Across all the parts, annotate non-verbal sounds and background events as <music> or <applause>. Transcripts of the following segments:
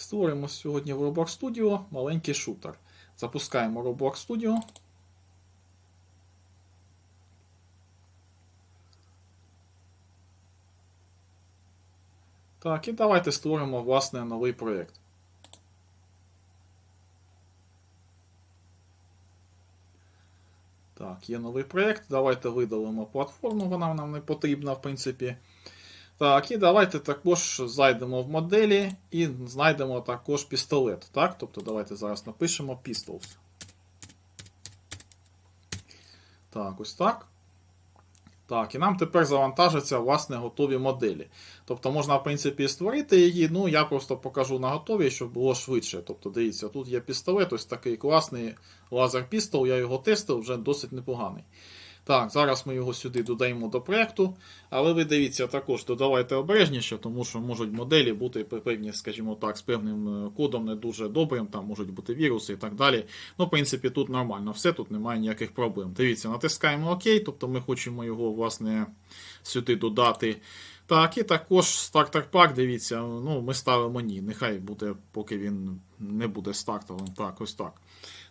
Створимо сьогодні в Roblox Studio маленький шутер. Запускаємо Roblox Studio. Так, і давайте створимо власне новий проєкт. Так, є новий проєкт. Давайте видалимо платформу, вона нам не потрібна, в принципі. Так, і давайте також зайдемо в моделі і знайдемо також пістолет. Так, тобто давайте зараз напишемо Pistols. Так, ось так. Так, і нам тепер завантажаться власне готові моделі. Тобто можна, в принципі, створити її. Ну, я просто покажу на готові, щоб було швидше. Тобто, дивіться, тут є пістолет, ось такий класний лазер пістол, я його тестив, вже досить непоганий. Так, зараз ми його сюди додаємо до проєкту. Але ви дивіться, також додавайте обережніше, тому що можуть моделі бути певні, скажімо так, з певним е, кодом не дуже добрим, там можуть бути віруси і так далі. Ну, в принципі, тут нормально все, тут немає ніяких проблем. Дивіться, натискаємо ОК, тобто ми хочемо його, власне, сюди додати. Так, і також стартер пак, дивіться, ну, ми ставимо ні. Нехай буде, поки він не буде стартовим. Так, ось так.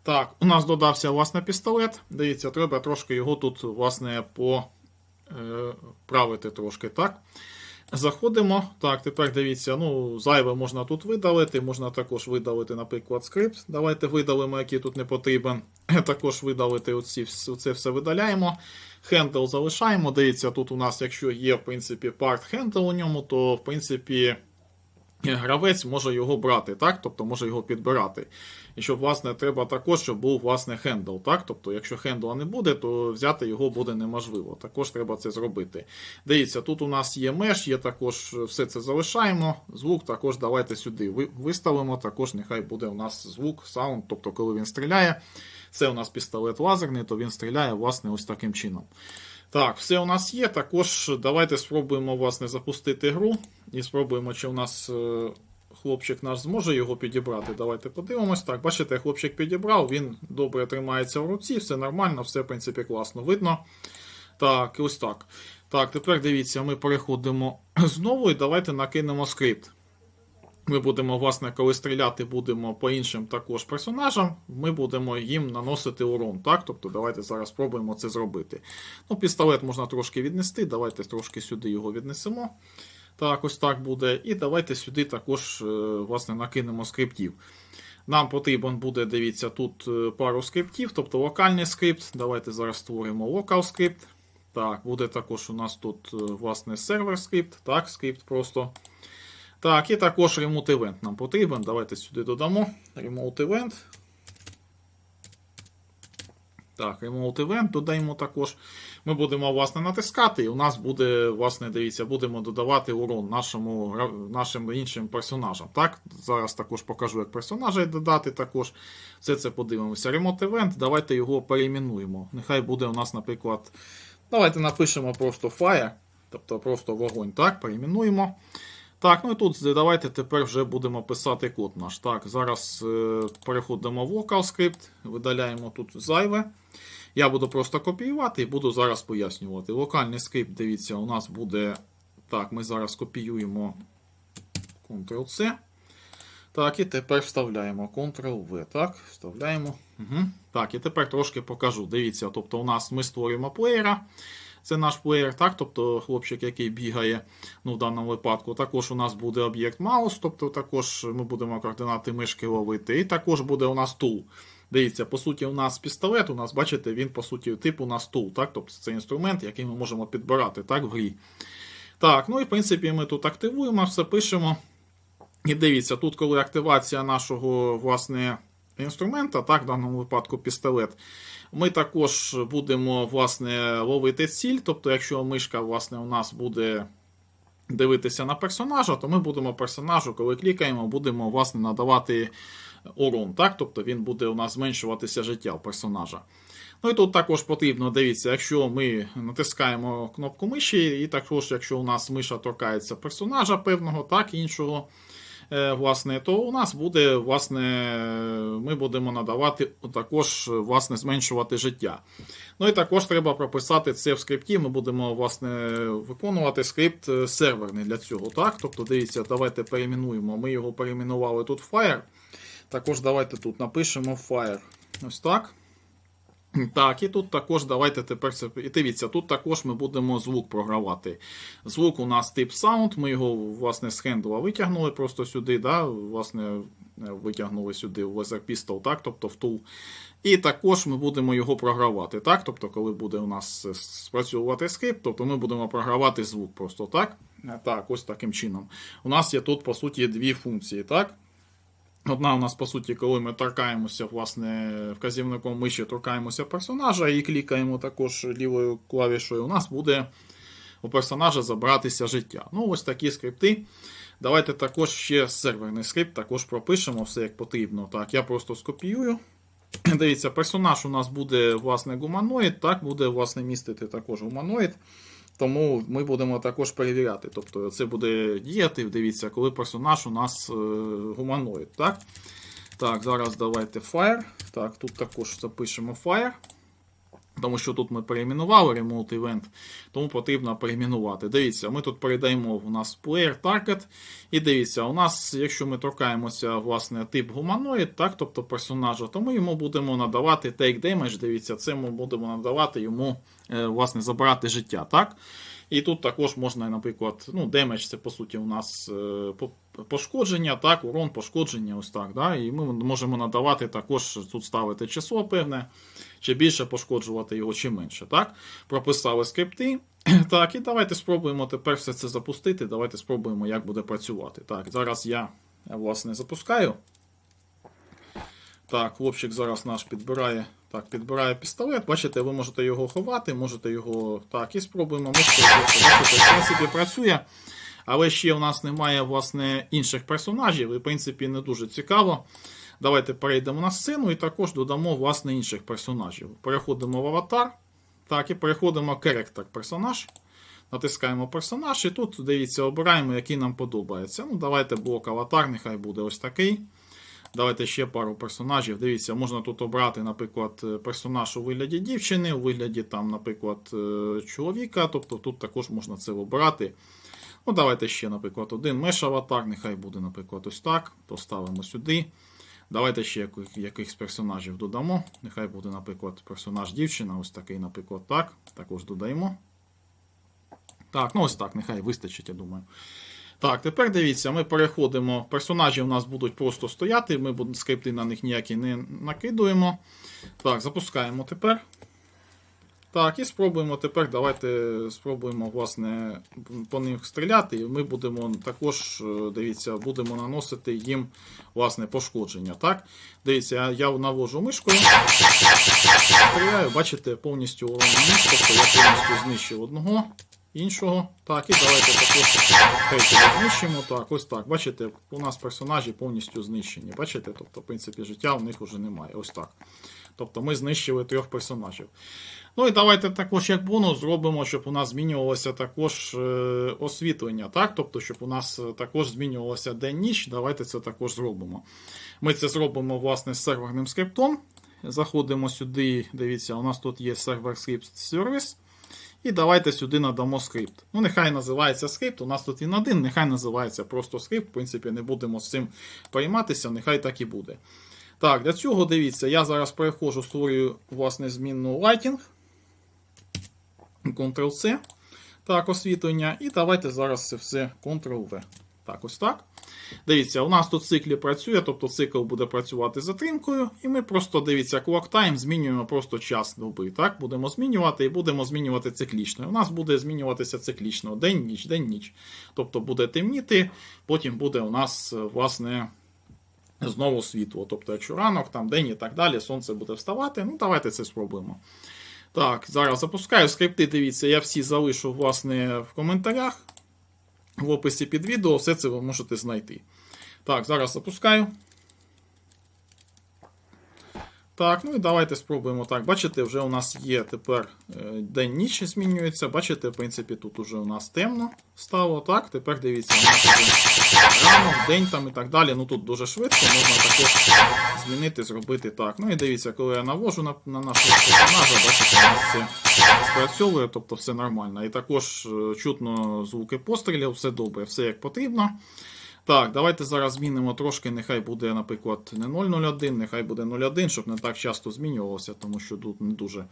Так, у нас додався власне пістолет. Дивіться, треба трошки його тут, власне, поправити трошки, так. Заходимо. Так, тепер дивіться, ну, зайве можна тут видалити, можна також видалити, наприклад, скрипт. Давайте видалимо, який тут не потрібен. <laughs> Також видалити оці, це все видаляємо. Хендл залишаємо. Дивіться, тут у нас, якщо є, в принципі, парт хендл у ньому, то, в принципі, гравець може його брати, так? Тобто може його підбирати. І щоб, власне, треба також, щоб був власне хендл. так? Тобто, якщо хендла не буде, то взяти його буде неможливо. Також треба це зробити. Дивіться, тут у нас є меш, є також все це залишаємо. Звук також давайте сюди виставимо. Також нехай буде у нас звук, саунд, тобто, коли він стріляє. Це у нас пістолет лазерний, то він стріляє, власне, ось таким чином. Так, все у нас є. Також давайте спробуємо власне, запустити гру. І спробуємо, чи у нас е, хлопчик наш зможе його підібрати. Давайте подивимось. Так, бачите, хлопчик підібрав, він добре тримається в руці, все нормально, все, в принципі, класно видно. Так, ось так. Так, тепер дивіться, ми переходимо <clears throat> знову і давайте накинемо скрипт. Ми будемо, власне, коли стріляти будемо по іншим також персонажам, ми будемо їм наносити урон. так? Тобто давайте зараз спробуємо це зробити. Ну, Пістолет можна трошки віднести, давайте трошки сюди його віднесемо. Так, ось так буде. І давайте сюди також власне, накинемо скриптів. Нам потрібен буде, дивіться, тут е, пару скриптів, тобто локальний скрипт. Давайте зараз створимо локал скрипт. Так, буде також у нас тут е, власне сервер скрипт. Так, скрипт просто. Так, і також Remote Event нам потрібен. Давайте сюди додамо. Remote Event. Так, Remote Event додаємо також. Ми будемо, власне, натискати, і у нас буде, власне, дивіться, будемо додавати урон нашому, нашим іншим персонажам. Так, Зараз також покажу, як персонажа додати. також. Все це подивимося. Remote Event, давайте його перейменуємо. Нехай буде у нас, наприклад, давайте напишемо просто Fire, тобто просто вогонь. Так, перейменуємо. Так, ну і тут давайте тепер вже будемо писати код наш. Так, зараз е, переходимо в Local Script, видаляємо тут зайве. Я буду просто копіювати і буду зараз пояснювати. Локальний скрипт, дивіться, у нас буде. Так, ми зараз копіюємо Ctrl-C. Так, і тепер вставляємо Ctrl-V. Так, вставляємо. Угу. Так, і тепер трошки покажу. Дивіться, тобто у нас ми створюємо плеєра. Це наш плеєр, так, тобто хлопчик, який бігає ну, в даному випадку. Також у нас буде об'єкт маус, тобто також ми будемо координати мишки ловити. І також буде у нас тул. Дивіться, по суті, у нас пістолет, у нас, бачите, він, по суті, тип у нас тул. так, Тобто це інструмент, який ми можемо підбирати так, в грі. Так, ну і в принципі ми тут активуємо, все пишемо. І дивіться, тут, коли активація нашого власне, інструмента, так, в даному випадку пістолет, ми також будемо власне, ловити ціль. Тобто, якщо мишка власне, у нас буде дивитися на персонажа, то ми будемо персонажу, коли клікаємо, будемо власне, надавати урон. Так? Тобто він буде у нас зменшуватися життя персонажа. Ну і тут також потрібно, дивіться, якщо ми натискаємо кнопку миші, і також, якщо у нас миша торкається персонажа певного, так, іншого власне, то у нас буде, власне, ми будемо надавати також, власне, зменшувати життя. Ну і також треба прописати це в скрипті. Ми будемо, власне, виконувати скрипт е, серверний для цього. Так? Тобто, дивіться, давайте перейменуємо. Ми його перейменували тут Fire. Також давайте тут напишемо Fire. Ось так. Так, і тут також давайте тепер це. І дивіться, тут також ми будемо звук програвати. Звук у нас тип Sound, ми його, власне, з хендла витягнули просто сюди, да, власне, витягнули сюди в Laser Pistol, так, тобто в Tool. І також ми будемо його програвати. так, Тобто, коли буде у нас спрацьовувати скрипт, тобто ми будемо програвати звук просто так. Так, ось таким чином. У нас є тут, по суті, дві функції. так. Одна у нас, по суті, коли ми торкаємося, власне, вказівником миші торкаємося персонажа і клікаємо також лівою клавішою, у нас буде у персонажа забратися життя. Ну, ось такі скрипти. Давайте також ще серверний скрипт також пропишемо все як потрібно. Так, я просто скопіюю. Дивіться, персонаж у нас буде, власне, гуманоїд, так, буде, власне, містити також гуманоїд. Тому ми будемо також перевіряти. Тобто це буде діяти, дивіться, коли персонаж у нас е, гуманоїд. Так, Так, зараз давайте Fire. Так, тут також запишемо Fire. Тому що тут ми перейменували Remote Event, тому потрібно перейменувати. Дивіться, ми тут передаємо у нас Player Target. І дивіться, у нас, якщо ми торкаємося власне, тип гуманоїд, так, тобто персонажа, то ми йому будемо надавати Take Damage. Дивіться, це ми будемо надавати йому е, власне, забрати життя. так. І тут також можна, наприклад, ну, демедж це по суті у нас е, пошкодження, так, урон, пошкодження, ось так. Да? І ми можемо надавати також тут ставити число певне, чи більше пошкоджувати його, чи менше. так. Прописали скрипти. <clears throat> Так, і давайте спробуємо тепер все це запустити. Давайте спробуємо, як буде працювати. Так, зараз я власне запускаю. Так, хлопчик зараз наш підбирає так, підбирає пістолет. Бачите, ви можете його ховати, можете його. Так, і спробуємо. Бачите, в принципі, працює. Але ще у нас немає власне, інших персонажів, і в принципі не дуже цікаво. Давайте перейдемо на сцену і також додамо власне, інших персонажів. Переходимо в аватар. Так, і переходимо Character персонаж. Натискаємо персонаж, і тут, дивіться, обираємо, який нам подобається. Ну, Давайте блок аватар, нехай буде ось такий. Давайте ще пару персонажів. Дивіться, можна тут обрати, наприклад, персонаж у вигляді дівчини, у вигляді, там, наприклад, е, чоловіка. Тобто тут також можна це обрати. Ну, Давайте ще, наприклад, один меш-аватар, нехай буде, наприклад, ось так. Поставимо сюди. Давайте ще якихось персонажів додамо. Нехай буде, наприклад, персонаж дівчина, ось такий, наприклад, так. Також додаємо. Так, ну ось так, нехай вистачить, я думаю. Так, тепер дивіться, ми переходимо. Персонажі у нас будуть просто стояти, ми скрипти на них ніякі не накидуємо. Так, запускаємо тепер. Так, і спробуємо тепер. Давайте спробуємо власне, по них стріляти. І ми будемо також, е, дивіться, будемо наносити їм власне, пошкодження. Так? Дивіться, я, навожу мишкою. Стріляю, бачите, повністю тобто я повністю знищив одного іншого. Так, і давайте також знищимо. Так, ось так. Бачите, у нас персонажі повністю знищені. Бачите? Тобто, в принципі, життя у них вже немає. Ось так. Тобто ми знищили трьох персонажів. Ну і давайте також як бонус зробимо, щоб у нас змінювалося також е, освітлення. так? Тобто, щоб у нас також змінювалося день-ніч. Давайте це також зробимо. Ми це зробимо власне з серверним скриптом. Заходимо сюди, дивіться, у нас тут є сервер скрипт сервіс. І давайте сюди надамо скрипт. Ну, нехай називається скрипт. У нас тут він один, нехай називається просто скрипт. В принципі, не будемо з цим перейматися, нехай так і буде. Так, для цього дивіться, я зараз переходжу, створюю власне змінну Lighting. Ctrl-C. Так, освітлення. І давайте зараз це все Ctrl-V. Так, ось так. Дивіться, у нас тут циклі працює, тобто цикл буде працювати затримкою, і ми просто дивіться, clock time змінюємо просто час доби. Так, Будемо змінювати і будемо змінювати циклічно. У нас буде змінюватися циклічно день-ніч, день-ніч. Тобто буде темніти, потім буде у нас, власне. Знову світло. Тобто, якщо ранок, там день і так далі, сонце буде вставати. Ну, давайте це спробуємо. Так, зараз запускаю скрипти. Дивіться, я всі залишу власне, в коментарях в описі під відео все це ви можете знайти. Так, зараз запускаю. Так, ну і давайте спробуємо так. Бачите, вже у нас є тепер е, день-ніч змінюється. Бачите, в принципі, тут уже у нас темно стало. Так, тепер дивіться, у нас ранок, день там і так далі. Ну тут дуже швидко, можна також змінити, зробити так. Ну і дивіться, коли я навожу на, на нашого персонажа, бачите, у нас все спрацьовує, тобто все нормально. І також е, чутно звуки пострілів, все добре, все як потрібно. Так, давайте зараз змінимо трошки, нехай буде, наприклад, не 001, нехай буде 01, щоб не так часто змінювалося, тому що тут не дуже.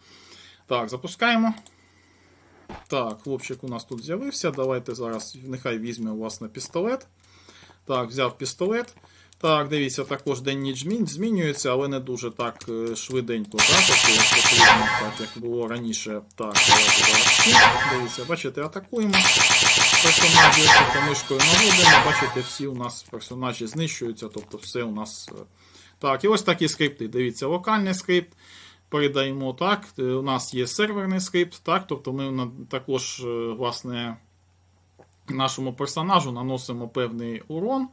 Так, запускаємо. Так, хлопчик у нас тут з'явився. Давайте зараз нехай візьме власне пістолет. Так, взяв пістолет. Так, дивіться, також день ніч змінюється, але не дуже так е, швиденько, так, так, як було раніше. Так, давайте. Дивіться, бачите, атакуємо мишкою наводимо, бачите, всі у нас персонажі знищуються, тобто все у нас. е, Так, і ось такі скрипти. Дивіться, локальний скрипт. Передаємо так. е, У нас є серверний скрипт, так, тобто ми також, е, власне, нашому персонажу наносимо певний урон,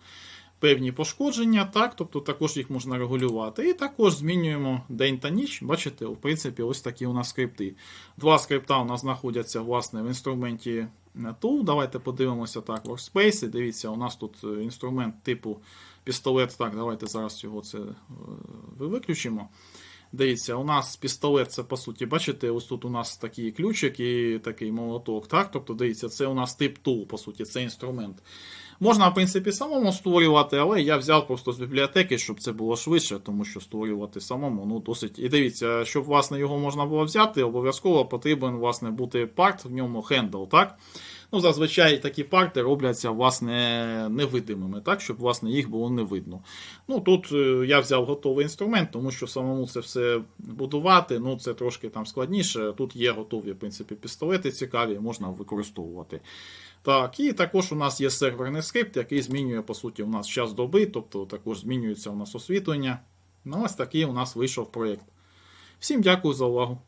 певні пошкодження, так, тобто також їх можна регулювати. І також змінюємо день та ніч. Бачите, в принципі, ось такі у нас скрипти. Два скрипта у нас знаходяться власне в інструменті Tool. Давайте подивимося так. Workspace. Дивіться, у нас тут е, інструмент типу пістолет. Так, давайте зараз його це е, виключимо. Дивіться, у нас пістолет, це по суті, бачите, ось тут у нас такий ключик і такий молоток. Так? Тобто, дивіться, це у нас тип tool, по суті, це інструмент. Можна, в принципі, самому створювати, але я взяв просто з бібліотеки, щоб це було швидше, тому що створювати самому ну, досить. І дивіться, щоб власне його можна було взяти, обов'язково потрібен власне бути парт, в ньому хендл. так? Ну, зазвичай такі парти робляться власне невидимими, так, щоб власне їх було не видно. Ну тут е, я взяв готовий інструмент, тому що самому це все будувати, ну це трошки там складніше. Тут є готові, в принципі, пістолети цікаві, можна використовувати. Так, і також у нас є серверний скрипт, який змінює, по суті, у нас час доби, тобто також змінюється у нас освітлення. Ну, ось такий у нас вийшов проєкт. Всім дякую за увагу.